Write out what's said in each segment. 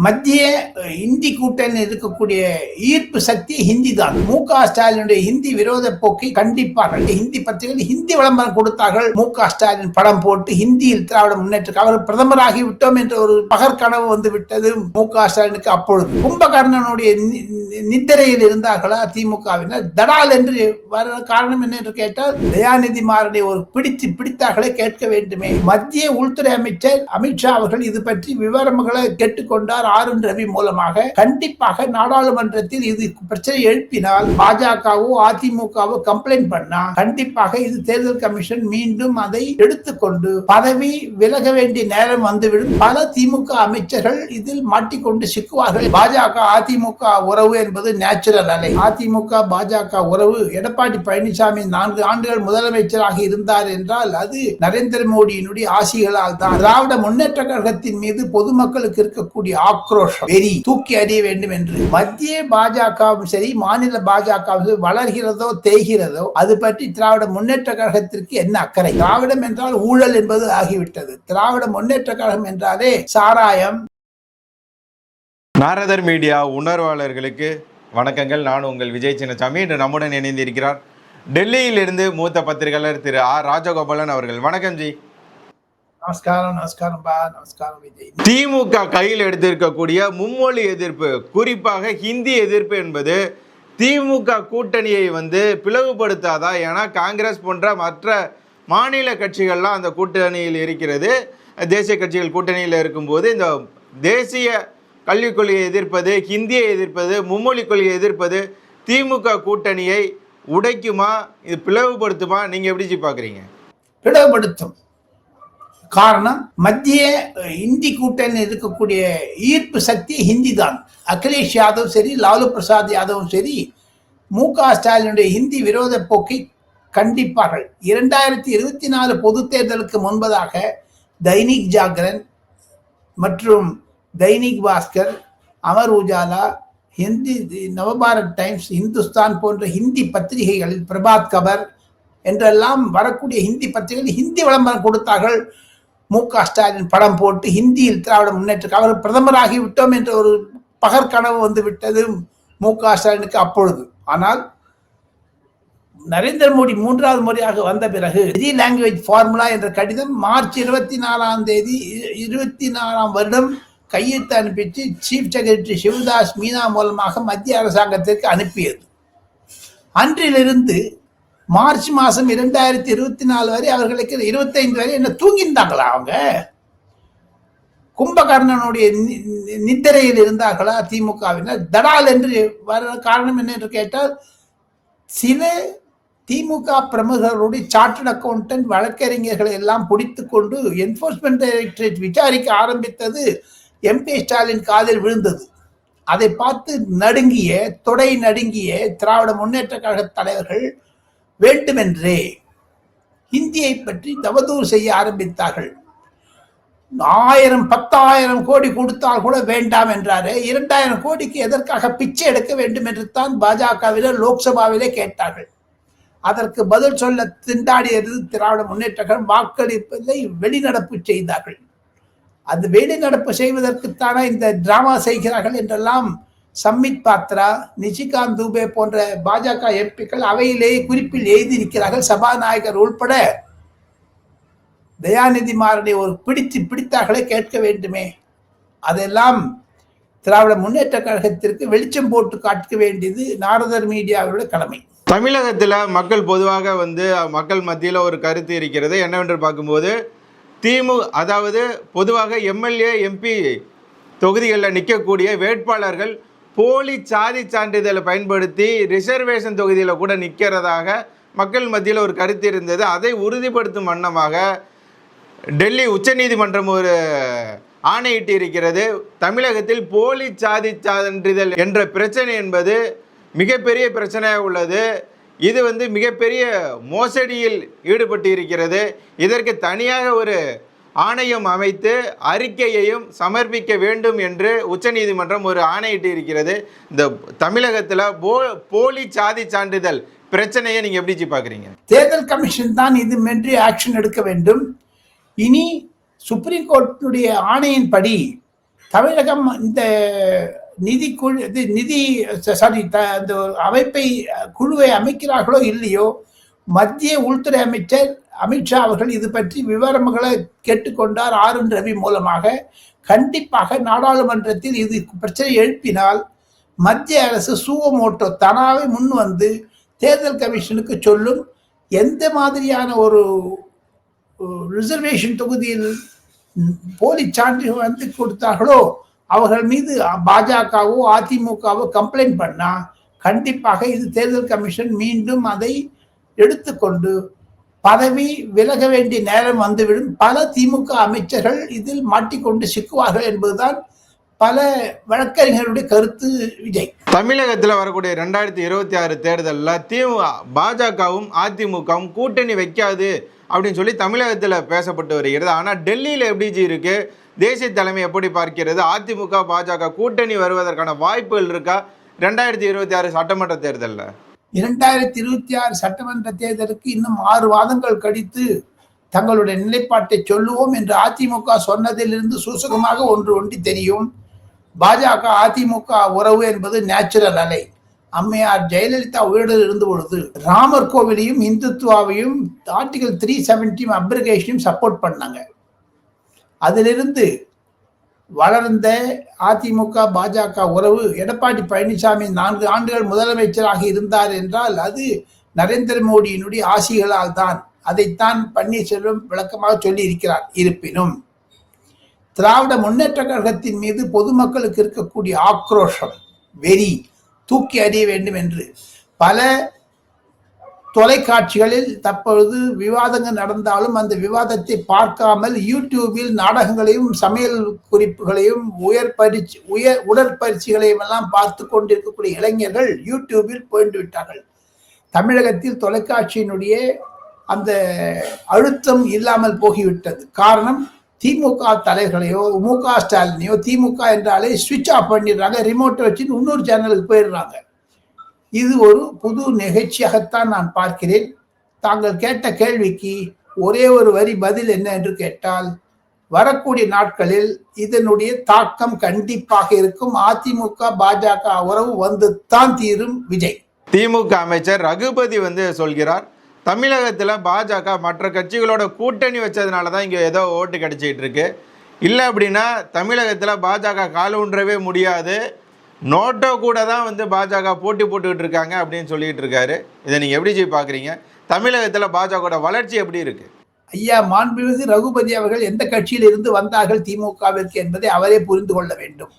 மத்திய இந்தி கூட்டணியில் இருக்கக்கூடிய ஈர்ப்பு சக்தி ஹிந்தி தான் மு க ஸ்டாலினுடைய ஹிந்தி விரோத போக்கை கண்டிப்பாக ஹிந்தி பத்திரிகையில் ஹிந்தி விளம்பரம் கொடுத்தார்கள். மு க ஸ்டாலின் படம் போட்டு ஹிந்தியில் திராவிட முன்னேற்ற அவர் பிரதமராகி விட்டோம் என்ற ஒரு பகற்கனவு வந்து விட்டது மு க ஸ்டாலினுக்கு அப்பொழுது. கும்பகர்ணனுடைய நி- நி- நித்திரையில் இருந்தார்களா திமுகவினர்? தடால் என்று வர காரணம் என்ன என்று கேட்டால் தயாநிதி மாறனை ஒரு பிடித்து பிடித்தார்களே கேட்க வேண்டுமே. மத்திய உள்துறை அமைச்சர் அமித்ஷா அவர்கள் இது பற்றி விவரங்களை கேட்டுக்கொண்டார். ஆர் ரவி மூலமாக கண்டிப்பாக நாடாளுமன்றத்தில் இது பிரச்சனை எழுப்பினால் பாஜகவோ அதிமுகவோ கம்ப்ளைண்ட் பண்ணா கண்டிப்பாக இது தேர்தல் கமிஷன் மீண்டும் அதை எடுத்துக்கொண்டு பதவி விலக வேண்டிய நேரம் வந்துவிடும். பல திமுக அமைச்சர்கள் இதில் மாட்டிக்கொண்டு சிக்குவார்கள். பாஜக அதிமுக உறவு என்பது நேச்சுரல் அலை அதிமுக பாஜக உறவு எடப்பாடி பழனிசாமி நான்கு ஆண்டுகள் முதலமைச்சராக இருந்தார் என்றால் அது நரேந்திர மோடியினுடைய ஆசிகளால் தான். திராவிட முன்னேற்ற கழகத்தின் மீது பொதுமக்களுக்கு இருக்கக்கூடிய ஆக்ரோஷம். வெறி. தூக்கி அறிய வேண்டும் என்று. மத்திய பாஜகவும் சரி மாநில பாஜகவும் சரி வளர்கிறதோ தேய்கிறதோ அது பற்றி திராவிட முன்னேற்ற கழகத்திற்கு என்ன அக்கறை? திராவிடம் என்றால் ஊழல் என்பது ஆகிவிட்டது. திராவிட முன்னேற்ற கழகம் என்றாலே சாராயம். நாரதர் மீடியா உணர்வாளர்களுக்கு வணக்கங்கள். நான் உங்கள் விஜய் சின்னசாமி. இன்று நம்முடன் இணைந்திருக்கிறார் டெல்லியிலிருந்து மூத்த பத்திரிகையாளர் திரு ஆர் ராஜகோபாலன் அவர்கள். வணக்கம் ஜி. நமஸ்காரம் நமஸ்காரம் பா நமஸ்காரம் விஜய். திமுக கையில் எடுத்திருக்கக்கூடிய மும்மொழி எதிர்ப்பு குறிப்பாக ஹிந்தி எதிர்ப்பு என்பது திமுக கூட்டணியை வந்து பிளவுபடுத்தாதா ஏன்னா காங்கிரஸ் போன்ற மற்ற மாநில கட்சிகள்லாம் அந்த கூட்டணியில் இருக்கிறது. தேசிய கட்சிகள் கூட்டணியில் இருக்கும்போது இந்த தேசிய கல்விக் கொள்கையை எதிர்ப்பது ஹிந்தியை எதிர்ப்பது மும்மொழி கொள்கையை எதிர்ப்பது திமுக கூட்டணியை உடைக்குமா இது பிளவுபடுத்துமா நீங்கள் எப்படி பார்க்குறீங்க? பிளவுபடுத்தும். காரணம் மத்திய இந்தி கூட்டணி இருக்கக்கூடிய ஈர்ப்பு சக்தி ஹிந்தி தான் அகிலேஷ் யாதவ் சரி லாலு பிரசாத் யாதவும் சரி மு க ஸ்டாலினுடைய ஹிந்தி விரோத போக்கை கண்டிப்பார்கள். இரண்டாயிரத்தி இருபத்தி நாலு பொது தேர்தலுக்கு முன்பதாக தைனிக் ஜாகரன் மற்றும் தைனிக் பாஸ்கர் அமர் உஜாலா ஹிந்தி நவபாரத் டைம்ஸ் இந்துஸ்தான் போன்ற ஹிந்தி பத்திரிகைகளில் பிரபாத் கபர் என்றெல்லாம் வரக்கூடிய ஹிந்தி பத்திரிகைகள் ஹிந்தி விளம்பரம் கொடுத்தார்கள். மு க ஸ்டாலின் படம் போட்டு ஹிந்தியில் திராவிட முன்னேற்ற அவர் பிரதமராகி விட்டோம் என்ற ஒரு பகற்கனவு வந்து விட்டது மு க ஸ்டாலினுக்கு அப்பொழுது. ஆனால் நரேந்திர மோடி மூன்றாவது முறையாக வந்த பிறகு ஹிந்தி லாங்குவேஜ் ஃபார்முலா என்ற கடிதம் மார்ச் இருபத்தி நாலாம் தேதி இருபத்தி நாலாம் வருடம் கையெழுத்து அனுப்பிச்சு சீஃப் செக்ரட்டரி சிவதாஸ் மீனா மூலமாக மத்திய அரசாங்கத்திற்கு அனுப்பியது. அன்றிலிருந்து மார்ச் மாதம் இரண்டாயிரத்தி இருபத்தி நாலு வரை அவர்களுக்கு இருபத்தைந்து வரை என்ன தூங்கியிருந்தாங்களா அவங்க? கும்பகர்ணனுடைய நி- நித்திரையில் இருந்தார்களா திமுகவினர்? தடால் என்று வர காரணம் என்ன என்று கேட்டால் சில திமுக பிரமுகர்களுடைய சார்ட்டர்ட் அக்கௌண்டன்ட் வழக்கறிஞர்களை எல்லாம் பிடித்து கொண்டு என்போர்ஸ்மெண்ட் டைரக்டரேட் விசாரிக்க ஆரம்பித்தது எம்பி ஸ்டாலின் காதில் விழுந்தது. அதை பார்த்து நடுங்கிய தொடை நடுங்கிய திராவிட முன்னேற்ற கழக தலைவர்கள் வேண்டுமென்றே. ஹிந்தியை பற்றி தவதூர் செய்ய ஆரம்பித்தார்கள். ஆயிரம் பத்தாயிரம் கோடி கொடுத்தால் கூட வேண்டாம் என்றாரே. இரண்டாயிரம் கோடிக்கு எதற்காக பிச்சை எடுக்க வேண்டும் என்று தான் பாஜகவிலே லோக்சபாவிலே கேட்டார்கள். அதற்கு பதில் சொல்ல திண்டாடியது திராவிட முன்னேற்றங்கள் வாக்களிப்பதை வெளிநடப்பு செய்தார்கள். அது வெளிநடப்பு செய்வதற்குத்தானே இந்த டிராமா செய்கிறார்கள் என்றெல்லாம் சம்மித் பாத்ரா நிஷிகாந்த் தூபே போன்ற பாஜக எம்பிக்கள் அவையிலேயே குறிப்பில் எழுதி இருக்கிறார்கள் சபாநாயகர் உள்பட. தயாநிதி மாறனை ஒரு பிடித்து பிடித்தார்களே கேட்க வேண்டுமே. அதெல்லாம் திராவிட முன்னேற்ற கழகத்திற்கு வெளிச்சம் போட்டு காட்ட வேண்டியது நாரதர் மீடியாவோட கடமை. தமிழகத்தில் மக்கள் பொதுவாக வந்து மக்கள் மத்தியில் ஒரு கருத்து இருக்கிறது. என்னவென்று பார்க்கும்போது திமு அதாவது பொதுவாக எம்எல்ஏ எம்பி தொகுதிகளில் நிற்கக்கூடிய வேட்பாளர்கள் போலி சாதி சான்றிதழை பயன்படுத்தி ரிசர்வேஷன் தொகுதியில் கூட நிற்கிறதாக மக்கள் மத்தியில் ஒரு கருத்து இருந்தது. அதை உறுதிப்படுத்தும் வண்ணமாக டெல்லி உச்சநீதிமன்றம் ஒரு ஆணையிட்டு இருக்கிறது தமிழகத்தில் போலி சாதி சான்றிதழ் என்ற பிரச்சனை என்பது மிகப்பெரிய பிரச்சனையாக உள்ளது. இது வந்து மிகப்பெரிய மோசடியில் ஈடுபட்டு இருக்கிறது இதற்கு தனியாக ஒரு ஆணையம் அமைத்து அறிக்கையையும் சமர்ப்பிக்க வேண்டும் என்று உச்சநீதிமன்றம் ஒரு ஆணையிட்டு இருக்கிறது இந்த தமிழகத்தில் போ போலி சாதி சான்றிதழ் பிரச்சனையை நீங்கள் எப்படி பார்க்குறீங்க தேர்தல் கமிஷன் தான் இது மென்றி ஆக்ஷன் எடுக்க வேண்டும். இனி சுப்ரீம் கோர்ட்டுடைய ஆணையின்படி தமிழகம் இந்த நிதி குழு இது நிதி சாரி அந்த அமைப்பை குழுவை அமைக்கிறார்களோ இல்லையோ மத்திய உள்துறை அமைச்சர் அமித்ஷா அவர்கள் இது பற்றி விவரங்களை கேட்டுக்கொண்டார் ஆர் என் ரவி மூலமாக. கண்டிப்பாக நாடாளுமன்றத்தில் இது பிரச்சனை எழுப்பினால் மத்திய அரசு சூவமோட்டோ தனாவை முன் வந்து தேர்தல் கமிஷனுக்கு சொல்லும் எந்த மாதிரியான ஒரு ரிசர்வேஷன் தொகுதியில் போலி சான்று வந்து கொடுத்தார்களோ அவர்கள் மீது பாஜகவோ அதிமுகவோ கம்ப்ளைண்ட் பண்ணா கண்டிப்பாக இது தேர்தல் கமிஷன் மீண்டும் அதை எடுத்துக்கொண்டு பதவி விலக வேண்டிய நேரம் வந்துவிடும். பல திமுக அமைச்சர்கள் இதில் மாட்டிக்கொண்டு சிக்குவார்கள் என்பதுதான் பல வழக்கறிஞர்களுடைய கருத்து விஜய். தமிழகத்தில் வரக்கூடிய ரெண்டாயிரத்தி இருபத்தி ஆறு தேர்தலில் திமுக பாஜகவும் அதிமுகவும் கூட்டணி வைக்காது அப்படின்னு சொல்லி தமிழகத்தில் பேசப்பட்டு வருகிறது. ஆனால் டெல்லியில் எப்படி ஜி இருக்கு? தேசிய தலைமை எப்படி பார்க்கிறது? அதிமுக பாஜக கூட்டணி வருவதற்கான வாய்ப்புகள் இருக்கா? ரெண்டாயிரத்தி இருபத்தி ஆறு சட்டமன்ற தேர்தலில். இரண்டாயிரத்தி இருபத்தி ஆறு சட்டமன்ற தேர்தலுக்கு இன்னும் ஆறு வாதங்கள் கழித்து தங்களுடைய நிலைப்பாட்டை சொல்லுவோம் என்று அதிமுக சொன்னதிலிருந்து சூசகமாக ஒன்று ஒன்றி தெரியும். பாஜக அதிமுக உறவு என்பது நேச்சுரல் அலை. அம்மையார் ஜெயலலிதா உயிரிழந்து இருந்த பொழுது ராமர் கோவிலையும் இந்துத்துவாவையும் ஆர்டிகல் த்ரீ செவன்டியும் அப்ரிகேஷனையும் சப்போர்ட் பண்ணாங்க. அதிலிருந்து வளர்ந்த அதிமுக பாஜக உறவு எடப்பாடி பழனிசாமி நான்கு ஆண்டுகள் முதலமைச்சராக இருந்தார் என்றால் அது நரேந்திர மோடியினுடைய ஆசிகளால் தான். அதைத்தான் பன்னீர்செல்வம் விளக்கமாக சொல்லி இருக்கிறார் இருப்பினும் திராவிட முன்னேற்ற கழகத்தின் மீது பொதுமக்களுக்கு இருக்கக்கூடிய ஆக்ரோஷம் வெறி தூக்கி அறிய வேண்டும் என்று பல தொலைக்காட்சிகளில் தற்பொழுது விவாதங்கள் நடந்தாலும் அந்த விவாதத்தை பார்க்காமல் யூடியூபில் நாடகங்களையும் சமையல் குறிப்புகளையும் உயர் பயிற்சி உயர் உடற்பயிற்சிகளையும் எல்லாம் பார்த்து கொண்டிருக்கக்கூடிய இளைஞர்கள் யூடியூபில் போயிட்டு விட்டார்கள். தமிழகத்தில் தொலைக்காட்சியினுடைய அந்த அழுத்தம் இல்லாமல் போகிவிட்டது. காரணம் திமுக தலைவர்களையோ மு க ஸ்டாலினையோ திமுக என்றாலே சுவிட்ச் ஆஃப் பண்ணிடுறாங்க ரிமோட்டை வச்சு இன்னொரு சேனலுக்கு போயிடுறாங்க. இது ஒரு புது நிகழ்ச்சியாகத்தான் நான் பார்க்கிறேன். தாங்கள் கேட்ட கேள்விக்கு ஒரே ஒரு வரி பதில் என்ன என்று கேட்டால் வரக்கூடிய நாட்களில் இதனுடைய தாக்கம் கண்டிப்பாக இருக்கும். அதிமுக பாஜக உறவு வந்து தான் தீரும் விஜய். திமுக அமைச்சர் ரகுபதி வந்து சொல்கிறார் தமிழகத்தில் பாஜக மற்ற கட்சிகளோட கூட்டணி வச்சதுனால தான் இங்கே ஏதோ ஓட்டு கிடைச்சிட்டு இருக்கு. இல்லை அப்படின்னா தமிழகத்தில் பாஜக கால் ஊன்றவே முடியாது. நோட்டோ கூட தான் வந்து பாஜக போட்டி போட்டுக்கிட்டு இருக்காங்க அப்படின்னு சொல்லிட்டு இருக்காரு. இதை நீங்கள் எப்படி ஜி பார்க்குறீங்க? தமிழகத்தில் பாஜகவோட வளர்ச்சி எப்படி இருக்கு? ஐயா மாண்புமிகு ரகுபதி அவர்கள் எந்த கட்சியில் இருந்து வந்தார்கள் திமுகவிற்கு என்பதை அவரே புரிந்து கொள்ள வேண்டும்.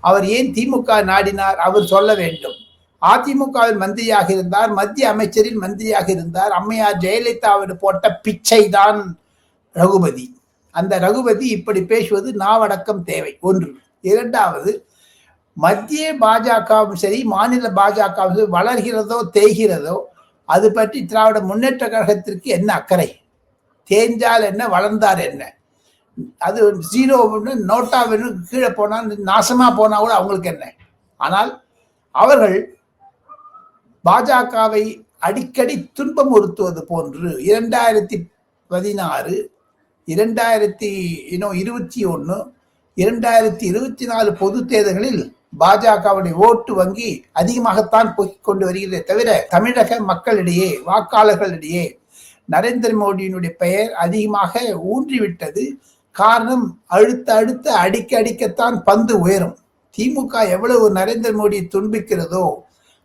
அவர் ஏன் திமுக நாடினார்? அவர் சொல்ல வேண்டும். அதிமுகவில் மந்திரியாக இருந்தார் மத்திய அமைச்சரில் மந்திரியாக இருந்தார். அம்மையார் ஜெயலலிதாவிட போட்ட பிச்சை தான் ரகுபதி. அந்த ரகுபதி இப்படி பேசுவது நாவடக்கம் தேவை. ஒன்று. இரண்டாவது மத்திய பாஜகவும் சரி மாநில பாஜகவும் சரி வளர்கிறதோ தேய்கிறதோ அது பற்றி திராவிட முன்னேற்ற கழகத்திற்கு என்ன அக்கறை? தேஞ்சால் என்ன வளர்ந்தார் என்ன? அது ஜீரோ நோட்டா வேணும் கீழே போனால் நாசமாக போனால் கூட அவங்களுக்கு என்ன? ஆனால் அவர்கள் பாஜகவை அடிக்கடி துன்பமுறுத்துவது போன்று இரண்டாயிரத்தி பதினாறு இரண்டாயிரத்தி இன்னும் இருபத்தி ஒன்று இரண்டாயிரத்தி இருபத்தி நாலு பொது தேர்தல்களில் பாஜகவுடைய ஓட்டு வங்கி அதிகமாகத்தான் போய்க் கொண்டு வருகிறதே தவிர தமிழக மக்களிடையே வாக்காளர்களிடையே நரேந்திர மோடியினுடைய பெயர் அதிகமாக ஊன்றிவிட்டது. காரணம் அழுத்த அழுத்த அடிக்க அடிக்கத்தான் பந்து உயரும். திமுக எவ்வளவு நரேந்திர மோடியை துன்பிக்கிறதோ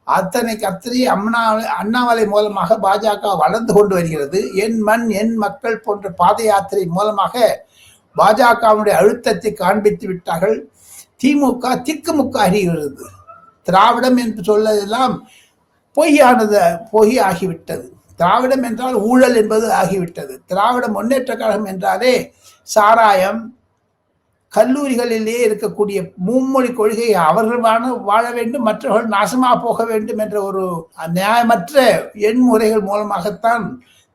அத்தனைக்கு அத்தனை அண்ணா அண்ணாமலை மூலமாக பாஜக வளர்ந்து கொண்டு வருகிறது. என் மண் என் மக்கள் போன்ற பாத யாத்திரை மூலமாக பாஜகவுடைய அழுத்தத்தை காண்பித்து விட்டார்கள். திமுக திக்குமுக்க அறிகிறது திராவிடம் என்று சொல்லதெல்லாம் பொய்யானது பொய் ஆகிவிட்டது. திராவிடம் என்றால் ஊழல் என்பது ஆகிவிட்டது. திராவிட முன்னேற்ற கழகம் என்றாலே சாராயம். கல்லூரிகளிலே இருக்கக்கூடிய மும்மொழி கொள்கை அவர்கள் வாழ வாழ வேண்டும் மற்றவர்கள் நாசமாக போக வேண்டும் என்ற ஒரு நியாயமற்ற எண்முறைகள் மூலமாகத்தான்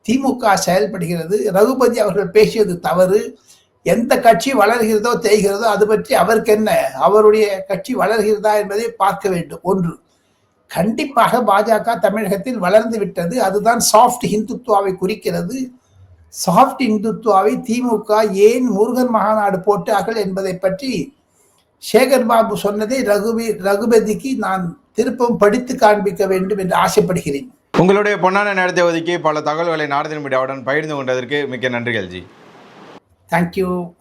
திமுக செயல்படுகிறது. ரகுபதி அவர்கள் பேசியது தவறு. எந்த கட்சி வளர்கிறதோ தேய்கிறதோ அது பற்றி அவருக்கு என்ன? அவருடைய கட்சி வளர்கிறதா என்பதை பார்க்க வேண்டும். ஒன்று கண்டிப்பாக பாஜக தமிழகத்தில் வளர்ந்து விட்டது. அதுதான் சாஃப்ட் ஹிந்துத்துவாவை குறிக்கிறது. சாஃப்ட் இந்துத்துவாவை திமுக ஏன் முருகன் மகாநாடு போட்டார்கள் என்பதை பற்றி சேகர் பாபு சொன்னதை ரகுவி ரகுபதிக்கு நான் திருப்பம் படித்து காண்பிக்க வேண்டும் என்று ஆசைப்படுகிறேன். உங்களுடைய பொன்னான நேரத்தை ஒதுக்கி பல தகவல்களை நாரதின் மீடியாவுடன் பகிர்ந்து கொண்டதற்கு மிக்க நன்றிகள் ஜி. Thank you.